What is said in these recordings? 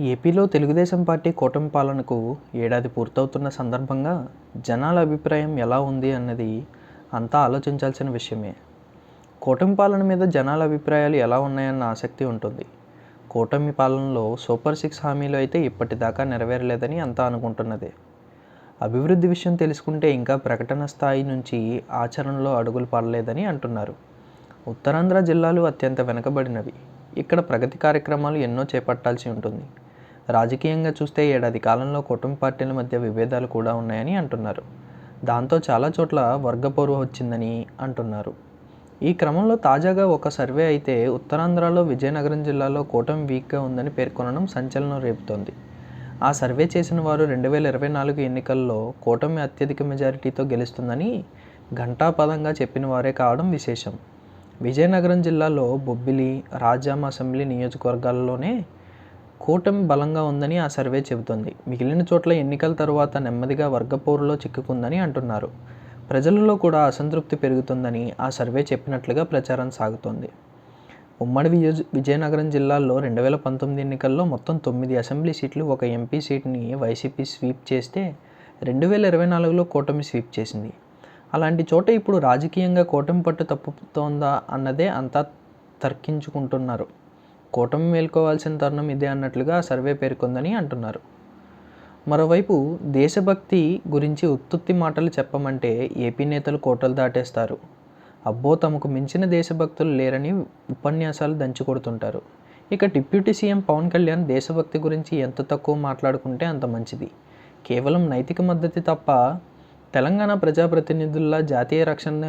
ఏపీలో తెలుగుదేశం పార్టీ కూటమి పాలనకు ఏడాది పూర్తవుతున్న సందర్భంగా జనాల అభిప్రాయం ఎలా ఉంది అన్నది అంతా ఆలోచించాల్సిన విషయమే. కూటమి పాలన మీద జనాల అభిప్రాయాలు ఎలా ఉన్నాయన్న ఆసక్తి ఉంటుంది. కూటమి పాలనలో సూపర్ సిక్స్ హామీలు అయితే ఇప్పటిదాకా నెరవేరలేదని అంతా అనుకుంటున్నదే. అభివృద్ధి విషయం తెలుసుకుంటే ఇంకా ప్రకటన స్థాయి నుంచి ఆచరణలో అడుగులు పడలేదని అంటున్నారు. ఉత్తరాంధ్ర జిల్లాలు అత్యంత వెనుకబడినవి. ఇక్కడ ప్రగతి కార్యక్రమాలు ఎన్నో చేపట్టాల్సి ఉంటుంది. రాజకీయంగా చూస్తే ఏడాది కాలంలో కుటుంబ పార్టీల మధ్య విభేదాలు కూడా ఉన్నాయని అంటున్నారు. దాంతో చాలా చోట్ల వర్గపోరు వచ్చిందని అంటున్నారు. ఈ క్రమంలో తాజాగా ఒక సర్వే అయితే ఉత్తరాంధ్రలో విజయనగరం జిల్లాలో కూటమి వీక్గా ఉందని పేర్కొనడం సంచలనం రేపుతోంది. ఆ సర్వే చేసిన వారు రెండు వేల ఇరవై నాలుగు ఎన్నికల్లో కూటమి అత్యధిక మెజారిటీతో గెలుస్తుందని ఘంటాపదంగా చెప్పిన వారే కావడం విశేషం. విజయనగరం జిల్లాలో బొబ్బిలి రాజాం అసెంబ్లీ నియోజకవర్గాల్లోనే కూటమి బలంగా ఉందని ఆ సర్వే చెబుతోంది. మిగిలిన చోట్ల ఎన్నికల తర్వాత నెమ్మదిగా వర్గపోరులో చిక్కుకుందని అంటున్నారు. ప్రజలలో కూడా అసంతృప్తి పెరుగుతుందని ఆ సర్వే చెప్పినట్లుగా ప్రచారం సాగుతోంది. ఉమ్మడి విజయ విజయనగరం జిల్లాలో రెండు వేల పంతొమ్మిది ఎన్నికల్లో మొత్తం తొమ్మిది అసెంబ్లీ సీట్లు ఒక ఎంపీ సీట్ని వైసీపీ స్వీప్ చేస్తే రెండు వేల ఇరవై నాలుగులో కూటమి స్వీప్ చేసింది. అలాంటి చోట ఇప్పుడు రాజకీయంగా కూటమి పట్టు తప్పుతోందా అన్నదే అంతా తర్కించుకుంటున్నారు. కూటమి మేల్కోవాల్సిన తరుణం ఇదే అన్నట్లుగా సర్వే పేర్కొందని అంటున్నారు. మరోవైపు దేశభక్తి గురించి ఉత్తుత్తి మాటలు చెప్పమంటే ఏపీ నేతలు కోటలు దాటేస్తారు. అబ్బో తమకు మించిన దేశభక్తులు లేరని ఉపన్యాసాలు దంచుకొడుతుంటారు. ఇక డిప్యూటీ సీఎం పవన్ కళ్యాణ్ దేశభక్తి గురించి ఎంత తక్కువ మాట్లాడుకుంటే అంత మంచిది. కేవలం నైతిక మద్దతు తప్ప తెలంగాణ ప్రజాప్రతినిధుల జాతీయ రక్షణ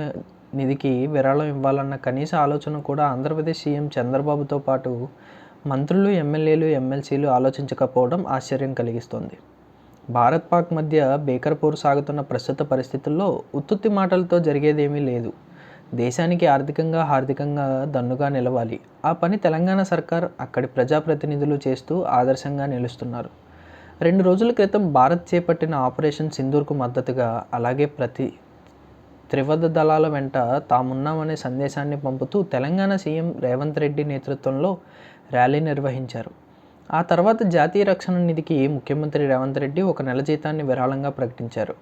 నిధికి విరాళం ఇవ్వాలన్న కనీస ఆలోచన కూడా ఆంధ్రప్రదేశ్ సీఎం చంద్రబాబుతో పాటు మంత్రులు ఎమ్మెల్యేలు ఎమ్మెల్సీలు ఆలోచించకపోవడం ఆశ్చర్యం కలిగిస్తోంది. భారత్ పాక్ మధ్య బేకర్పూర్ సాగుతున్న ప్రస్తుత పరిస్థితుల్లో ఉత్తుత్తి మాటలతో జరిగేదేమీ లేదు. దేశానికి ఆర్థికంగా హార్దికంగా దన్నుగా నిలవాలి. ఆ పని తెలంగాణ సర్కార్ అక్కడి ప్రజాప్రతినిధులు చేస్తూ ఆదర్శంగా నిలుస్తున్నారు. రెండు రోజుల క్రితం భారత్ చేపట్టిన ఆపరేషన్ సింధూర్కు మద్దతుగా అలాగే ప్రతి త్రివద దళాల వెంట తామున్నామనే సందేశాన్ని పంపుతూ తెలంగాణ సీఎం రేవంత్ రెడ్డి నేతృత్వంలో ర్యాలీ నిర్వహించారు. ఆ తర్వాత జాతీయ రక్షణ నిధికి ముఖ్యమంత్రి రేవంత్ రెడ్డి ఒక నెల జీతాన్ని విరాళంగా ప్రకటించారు.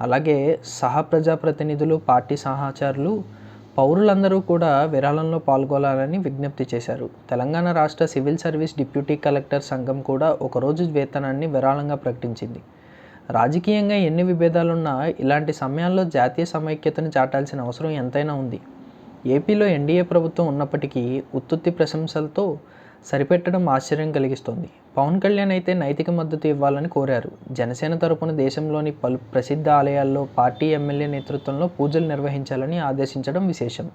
అలాగే సహ ప్రజాప్రతినిధులు పార్టీ సహాచారులు పౌరులందరూ కూడా విరాళంలో పాల్గొనాలని విజ్ఞప్తి చేశారు. తెలంగాణ రాష్ట్ర సివిల్ సర్వీస్ డిప్యూటీ కలెక్టర్ సంఘం కూడా ఒకరోజు వేతనాన్ని విరాళంగా ప్రకటించింది. రాజకీయంగా ఎన్ని విభేదాలున్నా ఇలాంటి సమయాల్లో జాతీయ సమైక్యతను చాటాల్సిన అవసరం ఎంతైనా ఉంది. ఏపీలో ఎన్డీఏ ప్రభుత్వం ఉన్నప్పటికీ ఉత్తుత్తి ప్రశంసలతో సరిపెట్టడం ఆశ్చర్యం కలిగిస్తోంది. పవన్ కళ్యాణ్ అయితే నైతిక మద్దతు ఇవ్వాలని కోరారు. జనసేన తరపున దేశంలోని పలు ప్రసిద్ధ ఆలయాల్లో పార్టీ ఎమ్మెల్యే నేతృత్వంలో పూజలు నిర్వహించాలని ఆదేశించడం విశేషం.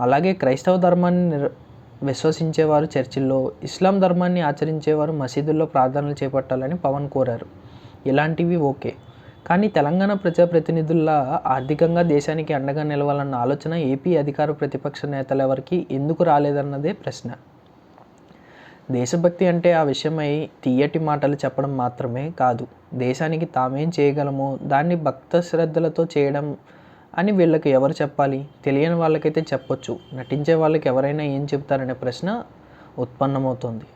అలాగే క్రైస్తవ ధర్మాన్ని నిర్ విశ్వసించేవారు చర్చిల్లో ఇస్లాం ధర్మాన్ని ఆచరించేవారు మసీదుల్లో ప్రార్థనలు చేపట్టాలని పవన్ కోరారు. ఇలాంటివి ఓకే. కానీ తెలంగాణ ప్రజాప్రతినిధుల్లా ఆర్థికంగా దేశానికి అండగా నిలవాలన్న ఆలోచన ఏపీ అధికార ప్రతిపక్ష నేతలెవరికి ఎందుకు రాలేదన్నదే ప్రశ్న. దేశభక్తి అంటే ఆ విషయమై తీయటి మాటలు చెప్పడం మాత్రమే కాదు. దేశానికి తామేం చేయగలమో దాన్ని భక్త శ్రద్ధలతో చేయడం అని వీళ్ళకి ఎవరు చెప్పాలి? తెలియని వాళ్ళకైతే చెప్పొచ్చు. నటించే వాళ్ళకి ఎవరైనా ఏం చెప్తారనే ప్రశ్న ఉత్పన్నమవుతుంది.